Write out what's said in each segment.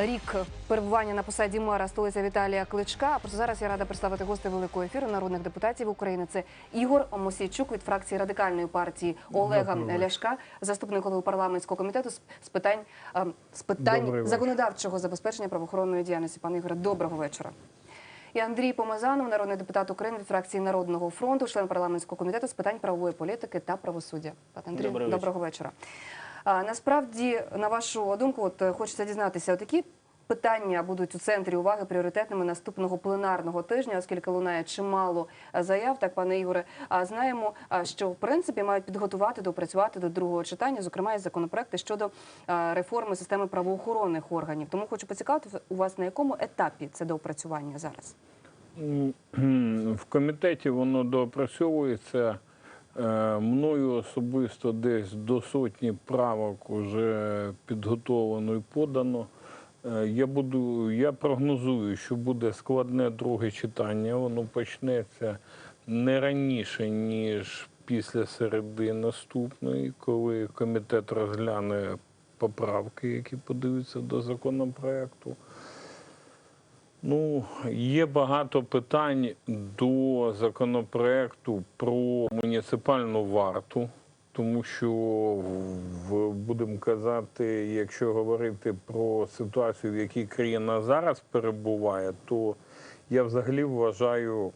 Рік перебування на посаді мера столиця Віталія Кличка. А Просто зараз я рада представити гостей великого ефіру народних депутатів України. Це Ігор Мосійчук від фракції радикальної партії Олега Доброго Ляшка, заступник голови парламентського комітету з- питань е, з питань вечір. законодавчого забезпечення правоохоронної діяльності. Пане Ігоре, доброго вечора. І Андрій Помазанов, народний депутат України від фракції Народного фронту, член парламентського комітету з питань правової політики та правосуддя. Пане Андрій, Добрий вечір. доброго вечора. А, насправді, на вашу думку, от е, хочеться дізнатися, от які питання будуть у центрі уваги пріоритетними наступного пленарного тижня, оскільки лунає чимало е, заяв, так пане Ігоре. А знаємо, що в принципі мають підготувати допрацювати до другого читання, зокрема і законопроекти щодо е, реформи системи правоохоронних органів. Тому хочу поцікавити у вас на якому етапі це доопрацювання зараз. В комітеті воно доопрацьовується. Е, Мною особисто десь до сотні правок вже підготовлено і подано. Е, Я буду, я прогнозую, що буде складне друге читання. Воно почнеться не раніше, ніж після середи наступної, коли комітет розгляне поправки, які подаються до законопроекту. Ну, є багато питань до законопроекту про муніципальну варту, тому що будемо казати, якщо говорити про ситуацію, в якій країна зараз перебуває, то я взагалі вважаю,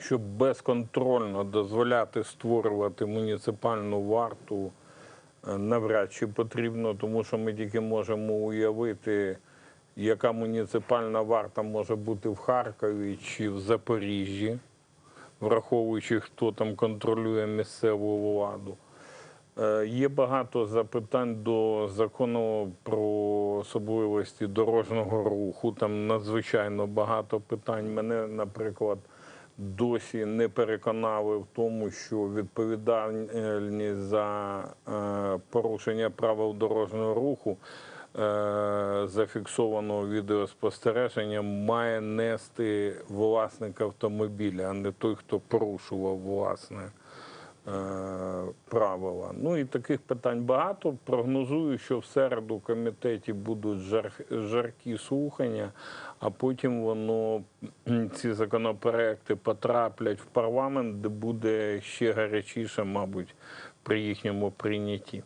що безконтрольно дозволяти створювати муніципальну варту е, навряд чи потрібно, тому що ми тільки можемо уявити, яка муніципальна варта може бути в Харкові чи в Запоріжжі, враховуючи, хто там контролює місцеву владу. Е, Є багато запитань до закону про особливості дорожнього руху. Там надзвичайно багато питань. Мене, наприклад, досі не переконали в тому, що відповідальність за е, порушення правил дорожнього руху зафіксованого відеоспостереження має нести власник автомобіля, а не той, хто порушував власне е, правила. Ну і таких питань багато. Прогнозую, що в середу в комітеті будуть жар, жаркі слухання, а потім воно ці законопроекти потраплять в парламент, де буде ще гарячіше, мабуть, при їхньому прийнятті.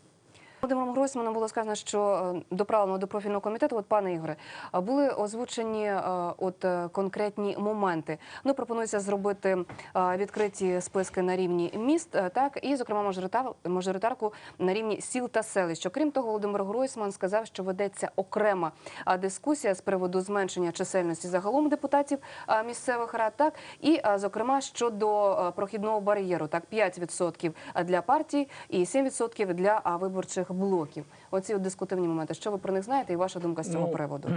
Володимиром Гройсманом було сказано, що е, доправлено до профільного комітету. От пане Ігоре, були озвучені е, от е, конкретні моменти. Ну пропонується зробити відкриті списки на рівні міст, так і зокрема мажоритар, мажоритарку на рівні сіл та селищ. Окрім того, Володимир Гройсман сказав, що ведеться окрема дискусія з приводу зменшення чисельності загалом депутатів місцевих рад, так і зокрема щодо прохідного бар'єру, так 5% для партій і 7% для виборчих блоків. Оці от дискутивні моменти. Що ви про них знаєте, і ваша думка з цього Ну, приводу?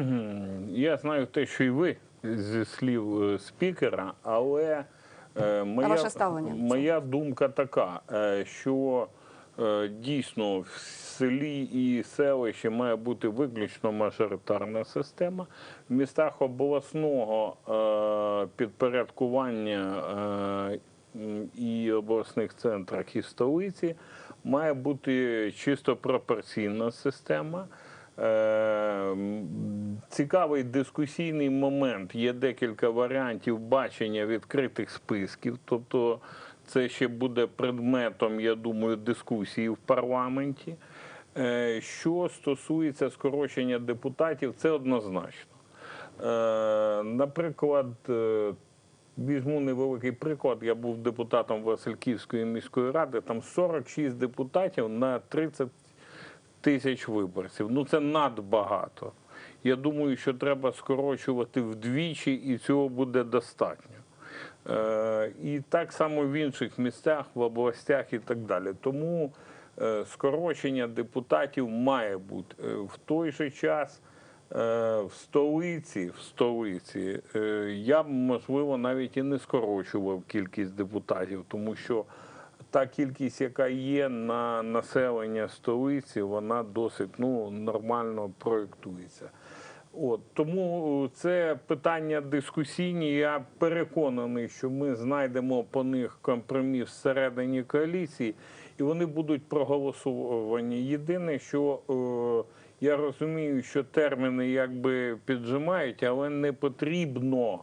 Я знаю те, що і ви зі слів е, спікера, але е, моя, ваше ставлення моя думка така, е, що е, дійсно в селі і селищі має бути виключно мажоритарна система. В містах обласного е, підпорядкування е, і обласних центрах і столиці має бути чисто пропорційна система. Е, Цікавий дискусійний момент. Є декілька варіантів бачення відкритих списків. Тобто це ще буде предметом, я думаю, дискусії в парламенті. Е, Що стосується скорочення депутатів, це однозначно. Е, Наприклад, візьму невеликий приклад. Я був депутатом Васильківської міської ради, там 46 депутатів на 30 тисяч виборців. Ну це надбагато. Я думаю, що треба скорочувати вдвічі, і цього буде достатньо. Е, і так само в інших місцях, в областях і так далі. Тому е, скорочення депутатів має бути. Е, в той же час в столиці, в столиці е, я б, можливо, навіть і не скорочував кількість депутатів, тому що та кількість, яка є на населення столиці, вона досить ну, нормально проєктується. От тому це питання дискусійні. Я переконаний, що ми знайдемо по них компроміс всередині коаліції, і вони будуть проголосовані. Єдине, що е, Я розумію, що терміни якби піджимають, але не потрібно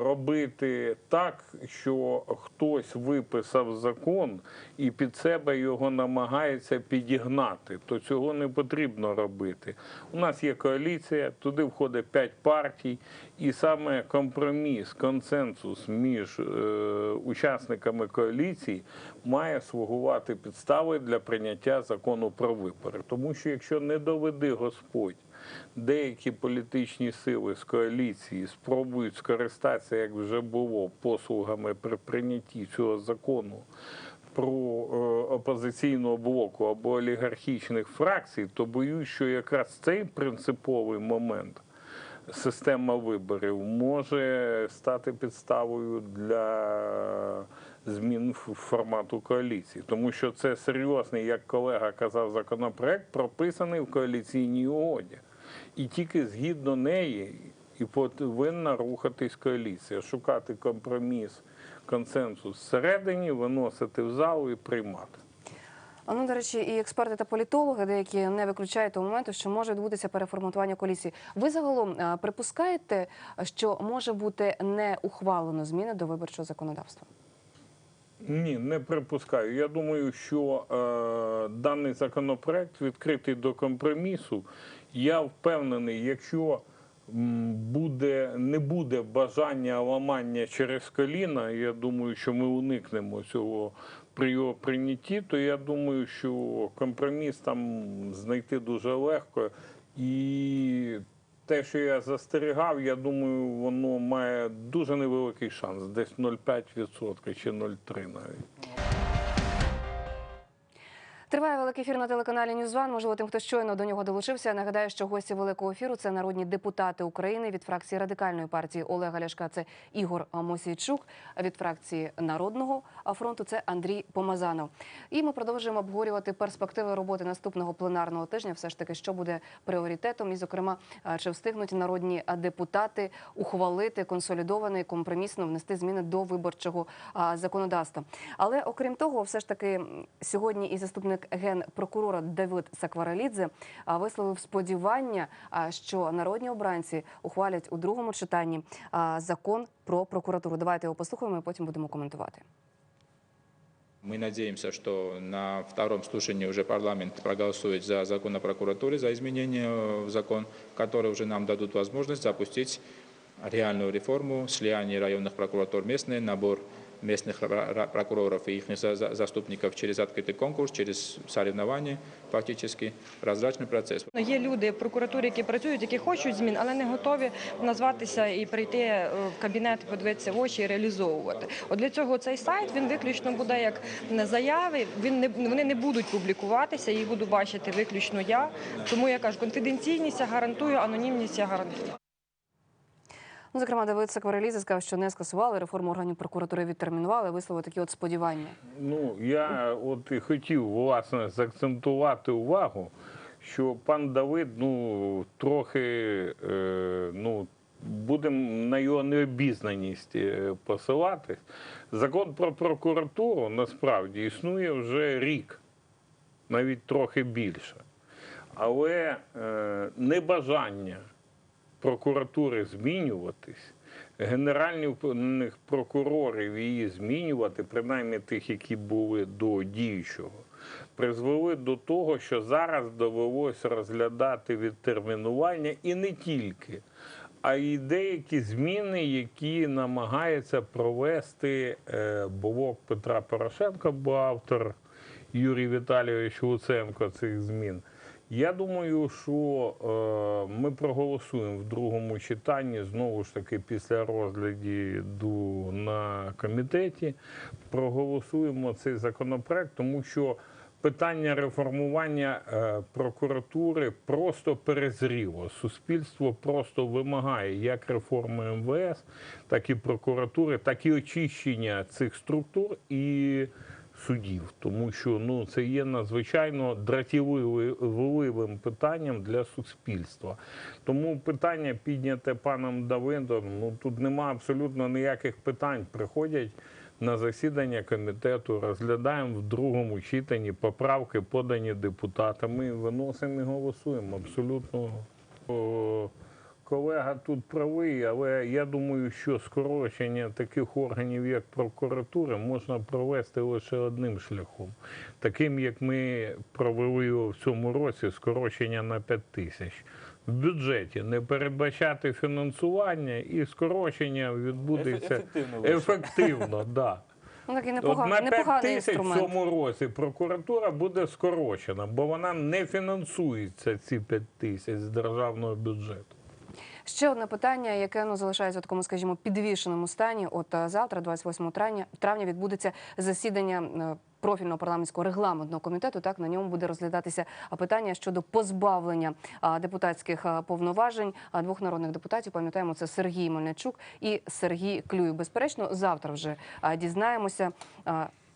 робити так, що хтось виписав закон і під себе його намагається підігнати. То цього не потрібно робити. У нас є коаліція, туди входить п'ять партій, і саме компроміс, консенсус між е, учасниками коаліції має слугувати підставою для прийняття закону про вибори. Тому що якщо не доведи Господь деякі політичні сили з коаліції спробують скористатися, як вже було, послугами при прийнятті цього закону про е, опозиційного блоку або олігархічних фракцій, то боюсь, що якраз цей принциповий момент. Система виборів може стати підставою для змін формату коаліції, тому що це серйозний, як колега казав, законопроект прописаний в коаліційній угоді, і тільки згідно неї і повинна рухатись коаліція, шукати компроміс, консенсус всередині, виносити в залу і приймати. Ну, до речі, і експерти та політологи деякі не виключають того моменту, що може відбутися переформатування коаліції. Ви загалом е, припускаєте, що може бути не ухвалено зміни до виборчого законодавства? Ні, не припускаю. Я думаю, що е, даний законопроект відкритий до компромісу. Я впевнений, якщо буде, не буде бажання ламання через коліна, я думаю, що ми уникнемо цього при його прийнятті, то я думаю, що компроміс там знайти дуже легко. І те, що я застерігав, я думаю, воно має дуже невеликий шанс, десь 0,5% чи 0,3% навіть. Триває великий ефір на телеканалі Ньюзван. Можливо, тим, хто щойно до нього долучився. Нагадаю, що гості великого ефіру це народні депутати України від фракції радикальної партії Олега Ляшка. Це Ігор Мосійчук. Від фракції Народного фронту це Андрій Помазанов. І ми продовжуємо обговорювати перспективи роботи наступного пленарного тижня. Все ж таки, що буде пріоритетом, і зокрема, чи встигнуть народні депутати ухвалити консолідовано і компромісно внести зміни до виборчого законодавства. Але окрім того, все ж таки сьогодні і заступник генпрокурора Давид Сакваралідзе а, висловив сподівання, а, що народні обранці ухвалять у другому читанні а, закон про прокуратуру. Давайте його послухаємо, і потім будемо коментувати. Мы надеемся, что на втором слушании уже парламент проголосует за закон о прокуратуре, за изменения в закон, которые уже нам дадут возможность запустить реальную реформу, слияние районных прокуратур местные, набор местных ра- ра- прокуроров и их за- за- заступников через открытый конкурс, через соревнования, фактически прозрачный процесс. Є люди в прокуратурі, які працюють, які хочуть змін, але не готові назватися і прийти е, в кабінет, подивитися в очі і реалізовувати. От для цього цей сайт він виключно буде як заяви. Він не вони не будуть публікуватися, їх буду бачити виключно я. Тому я кажу, конфіденційність я гарантую, анонімність я гарантую. Ну, зокрема, Давид Сакваралідзе сказав, що не скасували реформу органів прокуратури, відтермінували, висловив такі от сподівання. Ну, я от і хотів власне заакцентувати увагу, що пан Давид, ну, трохи, е, ну, будемо на його необізнаність е, посилатись. Закон про прокуратуру насправді існує вже рік, навіть трохи більше. Але е, небажання прокуратури змінюватись, генеральних прокурорів її змінювати, принаймні тих, які були до діючого, призвели до того, що зараз довелося розглядати відтермінування і не тільки, а й деякі зміни, які намагається провести е, блок Петра Порошенка, бо автор Юрій Віталійович Луценко цих змін. Я думаю, що е, ми проголосуємо в другому читанні знову ж таки після розгляду на комітеті. Проголосуємо цей законопроект, тому що питання реформування е, прокуратури просто перезріло. Суспільство просто вимагає як реформи МВС, так і прокуратури, так і очищення цих структур і судів, тому що ну це є надзвичайно дратівливим питанням для суспільства. Тому питання підняте паном Давидом, ну тут нема абсолютно ніяких питань. Приходять на засідання комітету, розглядаємо в другому читанні поправки, подані депутатами, виносимо і голосуємо. Абсолютно колега тут правий, але я думаю, що скорочення таких органів, як прокуратура, можна провести лише одним шляхом. Таким, як ми провели його в цьому році, скорочення на 5 тисяч. В бюджеті не передбачати фінансування і скорочення відбудеться ефективно ефективно. Да. Ну такий От на 5 тисяч в цьому році прокуратура буде скорочена, бо вона не фінансується ці 5 тисяч з державного бюджету. Ще одне питання, яке ну залишається в такому, скажімо, підвішеному стані. От е, завтра, 28 травня, травня, відбудеться засідання е, профільного парламентського регламентного комітету. Так на ньому буде розглядатися а, питання щодо позбавлення депутатських повноважень двох народних депутатів. Пам'ятаємо, це Сергій Мельничук і Сергій Клюй. Безперечно, завтра вже дізнаємося.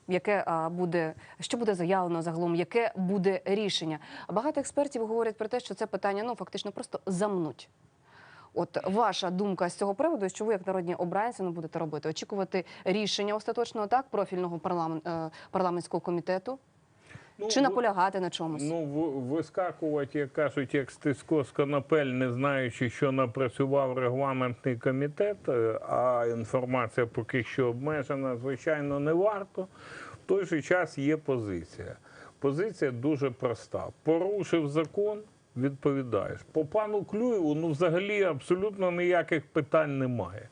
Яке буде що буде заявлено загалом, яке буде рішення? Багато експертів говорять про те, що це питання ну фактично просто замнуть. От ваша думка з цього приводу, що ви як народні обранці ну, будете робити? Очікувати рішення остаточного так профільного парламент, е, парламентського комітету, Ну, чи наполягати на чомусь? Ну, вискакувати, як кажуть, як стисько з конопель, не знаючи, що напрацював регламентний комітет, е, а інформація поки що обмежена, звичайно, не варто. В той же час є позиція. Позиція дуже проста. Порушив закон, відповідаєш. По пану Клюєву, ну взагалі абсолютно ніяких питань немає.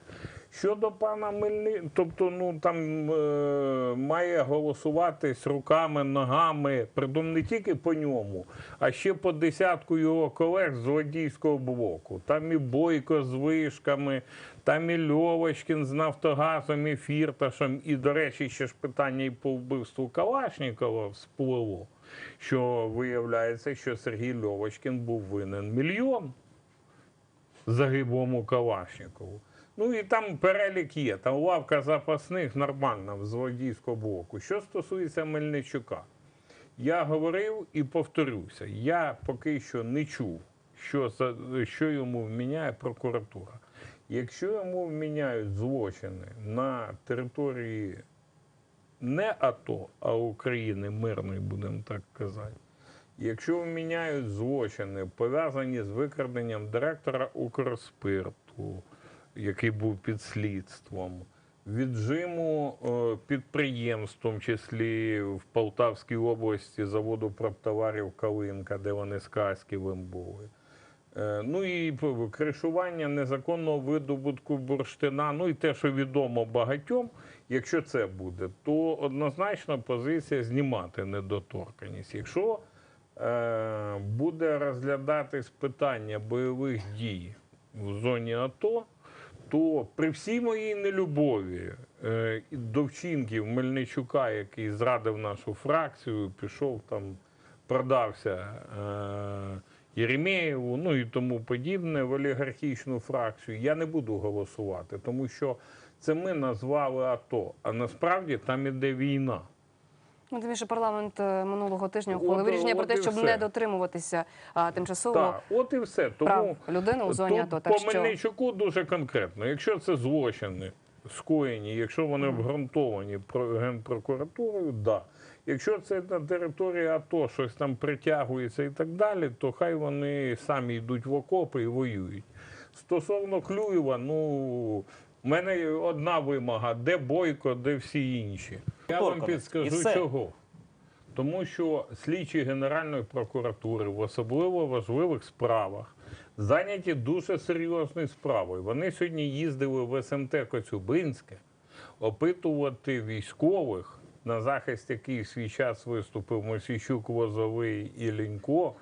Щодо пана Мельни, тобто, ну там е, має голосуватись руками, ногами, притом не тільки по ньому, а ще по десятку його колег з водійського блоку. Там і Бойко з вишками, там і Льовочкін з Нафтогазом, і Фірташем. І, до речі, ще ж питання і по вбивству Калашнікова всплило, що виявляється, що Сергій Льовочкін був винен мільйон загиблому Калашникову. Ну і там перелік є. Там лавка запасних нормальна з водійського блоку. Що стосується Мельничука, я говорив і повторюся, я поки що не чув, що, що йому вміняє прокуратура. Якщо йому вміняють злочини на території не АТО, а України мирної, будемо так казати. Якщо вміняють злочини, пов'язані з викраденням директора Укрспирту, який був під слідством, віджиму е, підприємств, в тому числі в Полтавській області заводу проптоварів Калинка, де вони з Каськівим були. Е, Ну і кришування незаконного видобутку бурштина, ну і те, що відомо багатьом, якщо це буде, то однозначно позиція знімати недоторканність. Якщо е, буде розглядатись питання бойових дій в зоні АТО, то при всій моїй нелюбові е, до вчинків Мельничука, який зрадив нашу фракцію, пішов там, продався е, Єремєєву, ну і тому подібне в олігархічну фракцію, я не буду голосувати, тому що це ми назвали АТО, а насправді там іде війна. Ну, тим більше парламент е, минулого тижня ухвалив рішення про те, щоб все. не дотримуватися а, тимчасово Так, от і все. Тому прав людини у зоні то АТО. Так по що Мельничуку дуже конкретно. Якщо це злочини скоєні, якщо вони обґрунтовані про генпрокуратурою, да. Якщо це на території АТО щось там притягується і так далі, то хай вони самі йдуть в окопи і воюють. Стосовно Клюєва, ну в мене одна вимога: де Бойко, де всі інші. Я вам. Підскажу чого. Тому що слідчі Генеральної прокуратури в особливо важливих справах зайняті дуже серйозною справою. Вони сьогодні їздили в СМТ Коцюбинське опитувати військових, на захист яких свій час виступив Мосійчук, Возовий і Лінько,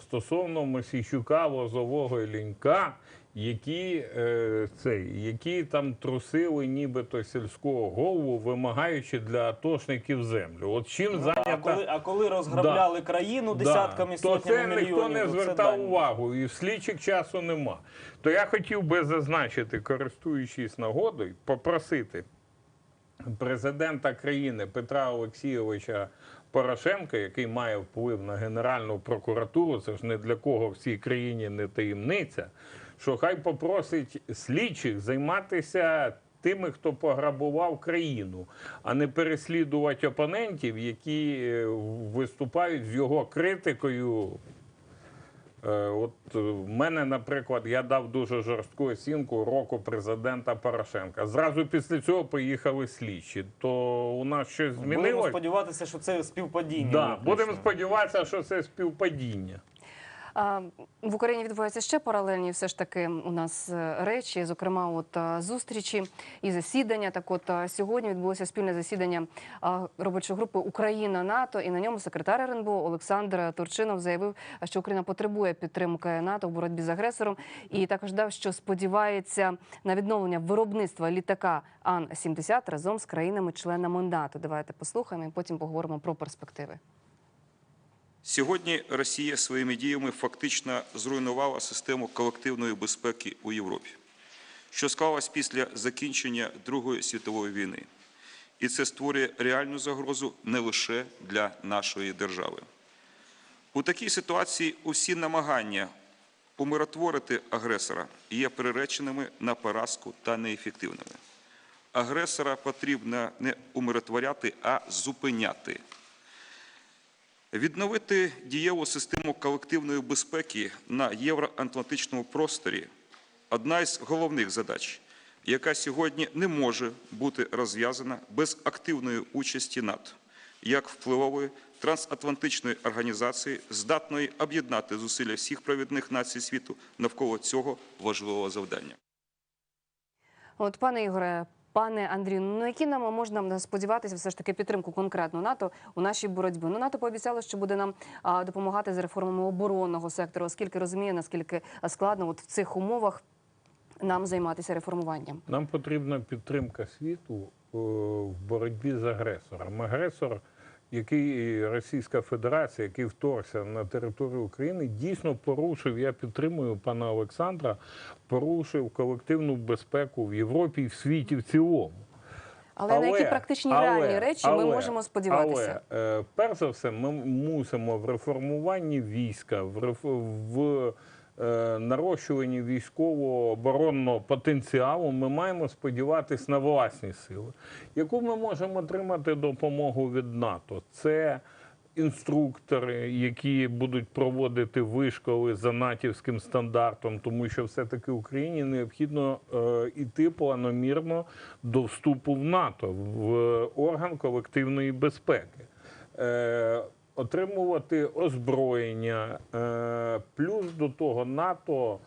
стосовно Мосійчука, Возового і Лінька, які, е, цей, які там трусили нібито сільського голову, вимагаючи для атошників землю. От чим А зайнята коли, а коли розграбляли країну десятками то сотнями це ніхто не то звертав увагу, і в слідчих часу нема. То я хотів би зазначити, користуючись нагодою, попросити президента країни Петра Олексійовича Порошенка, який має вплив на Генеральну прокуратуру, це ж не для кого в цій країні не таємниця, що хай попросить слідчих займатися тими, хто пограбував країну, а не переслідувати опонентів, які е, виступають з його критикою. Е, От е, в мене, наприклад, я дав дуже жорстку оцінку року президента Порошенка. Зразу після цього поїхали слідчі. То у нас щось Будемо сподіватися, що це співпадіння. Да, виключно. будемо сподіватися, що це співпадіння. В Україні відбуваються ще паралельні все ж таки у нас е, речі, зокрема, от е, зустрічі і засідання. Так, от е, сьогодні відбулося спільне засідання робочої групи Україна НАТО, і на ньому секретар РНБО Олександр Турчинов заявив, що Україна потребує підтримки НАТО в боротьбі з агресором, і також дав, що сподівається на відновлення виробництва літака Ан 70 разом з країнами-членами НАТО. Давайте послухаємо і потім поговоримо про перспективи. Сьогодні Росія своїми діями фактично зруйнувала систему колективної безпеки у Європі, що склалась після закінчення Другої світової війни. І це створює реальну загрозу не лише для нашої держави. У такій ситуації усі намагання умиротворити агресора є приреченими на поразку та неефективними. Агресора потрібно не умиротворяти, а зупиняти. Відновити дієву систему колективної безпеки на євроатлантичному просторі одна із головних задач, яка сьогодні не може бути розв'язана без активної участі НАТО як впливової трансатлантичної організації, здатної об'єднати зусилля всіх провідних націй світу навколо цього важливого завдання. От, пане Ігоре, пане Андрію, ну на які нам можна сподіватися все ж таки підтримку конкретно НАТО у нашій боротьбі? Ну НАТО пообіцяло, що буде нам а, допомагати з реформами оборонного сектору, оскільки розуміє, наскільки складно от в цих умовах нам займатися реформуванням. Нам потрібна підтримка світу е, в боротьбі з агресором. Агресор, який Російська Федерація, який вторгся на територію України, дійсно порушив. Я підтримую пана Олександра, порушив колективну безпеку в Європі і в світі в цілому. Але, на які практичні реальні речі ми можемо сподіватися? Але, е, перш за все, ми мусимо в реформуванні війська, в, реф- в нарощуванні військового оборонного потенціалу, ми маємо сподіватись на власні сили. Яку ми можемо отримати допомогу від НАТО? Це інструктори, які будуть проводити вишколи за натівським стандартом, тому що все-таки Україні необхідно е, іти планомірно до вступу в НАТО, в орган колективної безпеки. Отримувати озброєння, е, плюс до того НАТО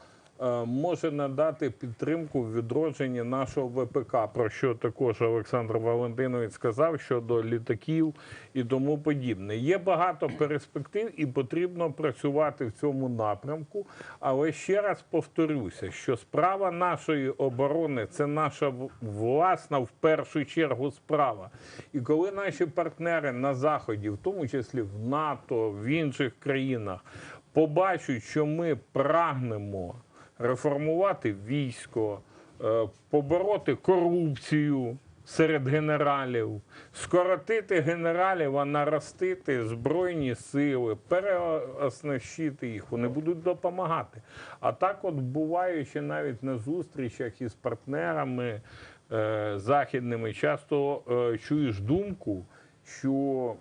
може надати підтримку в відродженні нашого ВПК, про що також Олександр Валентинович сказав щодо літаків і тому подібне. Є багато перспектив і потрібно працювати в цьому напрямку. Але ще раз повторюся, що справа нашої оборони це наша власна в першу чергу справа. І коли наші партнери на заході, в тому числі в НАТО, в інших країнах, побачать, що ми прагнемо реформувати військо, е, побороти корупцію серед генералів, скоротити генералів, а наростити збройні сили, переоснащити їх, вони будуть допомагати. А так, от буваючи навіть на зустрічах із партнерами е, західними, часто е, чуєш думку, що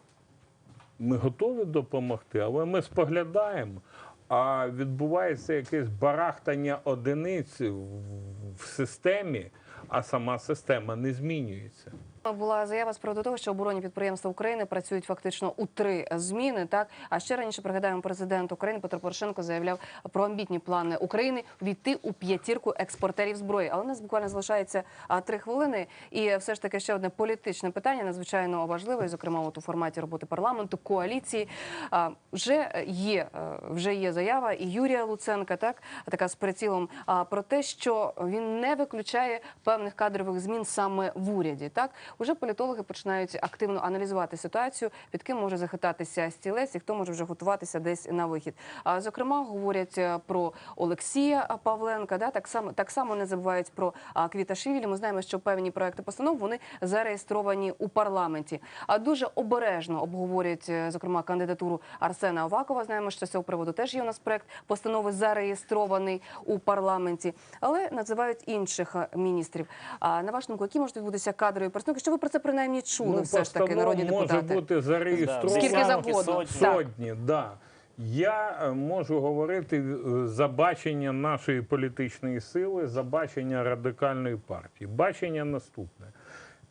ми готові допомогти, але ми споглядаємо. А відбувається якесь барахтання одиниць в- системі, а сама система не змінюється. Була заява з приводу того, що оборонні підприємства України працюють фактично у три зміни. Так а ще раніше пригадаємо, президент України Петро Порошенко заявляв про амбітні плани України війти у п'ятірку експортерів зброї. Але у нас буквально залишається три хвилини. І все ж таки ще одне політичне питання, надзвичайно важливе, і, зокрема, от у форматі роботи парламенту, коаліції. А, вже є е, вже є заява і Юрія Луценка, так така з прицілом а, про те, що він не виключає певних кадрових змін саме в уряді. Так Уже політологи починають активно аналізувати ситуацію, під ким може захитатися стілець і хто може вже готуватися десь на вихід. А зокрема, говорять е, про Олексія Павленка. Да, так само так само не забувають про а, Квіташвілі. Ми знаємо, що певні проекти постанов вони зареєстровані у парламенті. А дуже обережно обговорюють е, зокрема кандидатуру Арсена Авакова. Знаємо, що з цього приводу теж є у нас проект постанови зареєстрований у парламенті, але називають інших е, міністрів. А на вашу думку, які можуть відбутися кадрові пересунки? Що ви про це принаймні чули? все ж таки, народні може депутати. бути зареєстровано Скільки завгодно. Сотні. Так. Сотні, да. Я е, можу говорити е, за бачення нашої політичної сили, за бачення радикальної партії. Бачення наступне.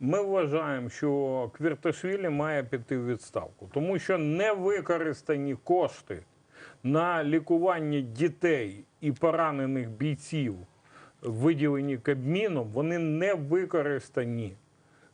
Ми вважаємо, що Квірташвілі має піти в відставку, тому що не використані кошти на лікування дітей і поранених бійців, виділені Кабміном, вони не використані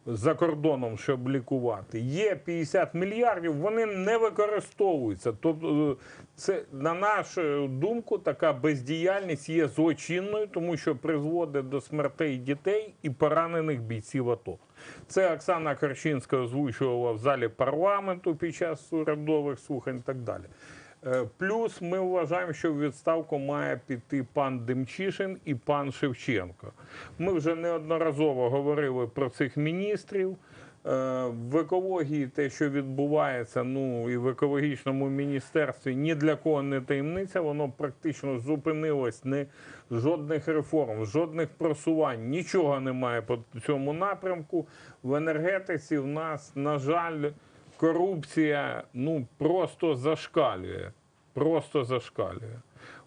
за кордоном, щоб лікувати. Є 50 мільярдів, вони не використовуються. Тобто, е, це на нашу думку, така бездіяльність є злочинною, тому що призводить до смертей дітей і поранених бійців АТО. Це Оксана Корчинська озвучувала в залі парламенту під час урядових слухань і так далі. Е, Плюс ми вважаємо, що в відставку має піти пан Демчишин і пан Шевченко. Ми вже неодноразово говорили про цих міністрів. Е, В екології те, що відбувається, ну і в екологічному міністерстві ні для кого не таємниця, воно практично зупинилось. Не жодних реформ, жодних просувань, нічого немає по цьому напрямку. В енергетиці в нас, на жаль, корупція ну просто зашкалює. Просто зашкалює.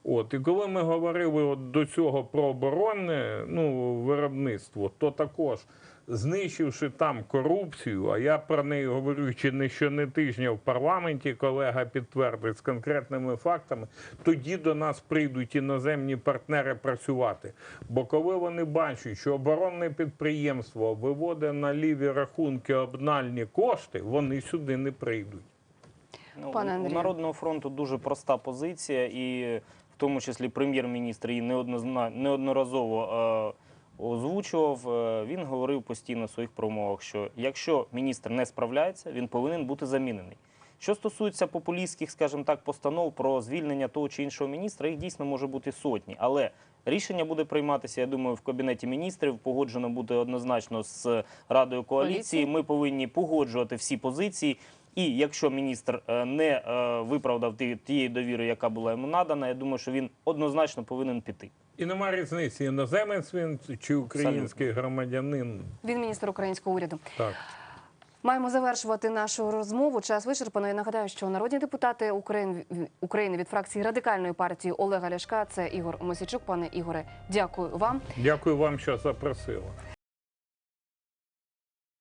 От, і коли ми говорили от до цього про оборонне ну, виробництво, то також знищивши там корупцію, а я про неї говорю чи не що не тижня в парламенті, колега підтвердить з конкретними фактами, тоді до нас прийдуть іноземні партнери працювати. Бо коли вони бачать, що оборонне підприємство виводить на ліві рахунки обнальні кошти, вони сюди не прийдуть. Ну, Пане у Народного фронту дуже проста позиція, і в тому числі прем'єр-міністр її неоднозна- неодноразово е, озвучував. Е, Він говорив постійно в своїх промовах, що якщо міністр не справляється, він повинен бути замінений. Що стосується популістських, скажімо так, постанов про звільнення того чи іншого міністра, їх дійсно може бути сотні. Але рішення буде прийматися, я думаю, в кабінеті міністрів. Погоджено буде однозначно з Радою коаліції. Коаліції. Ми повинні погоджувати всі позиції. І якщо міністр е, не е, виправдав ті- тієї довіри, яка була йому надана, я думаю, що він однозначно повинен піти. І нема різниці, іноземець він чи український громадянин. Він міністр українського уряду. Так. Маємо завершувати нашу розмову. Час вичерпано. Я нагадаю, що народні депутати України, України від фракції радикальної партії Олега Ляшка це Ігор Мосічук. Пане Ігоре, дякую вам. Дякую вам, що запросили.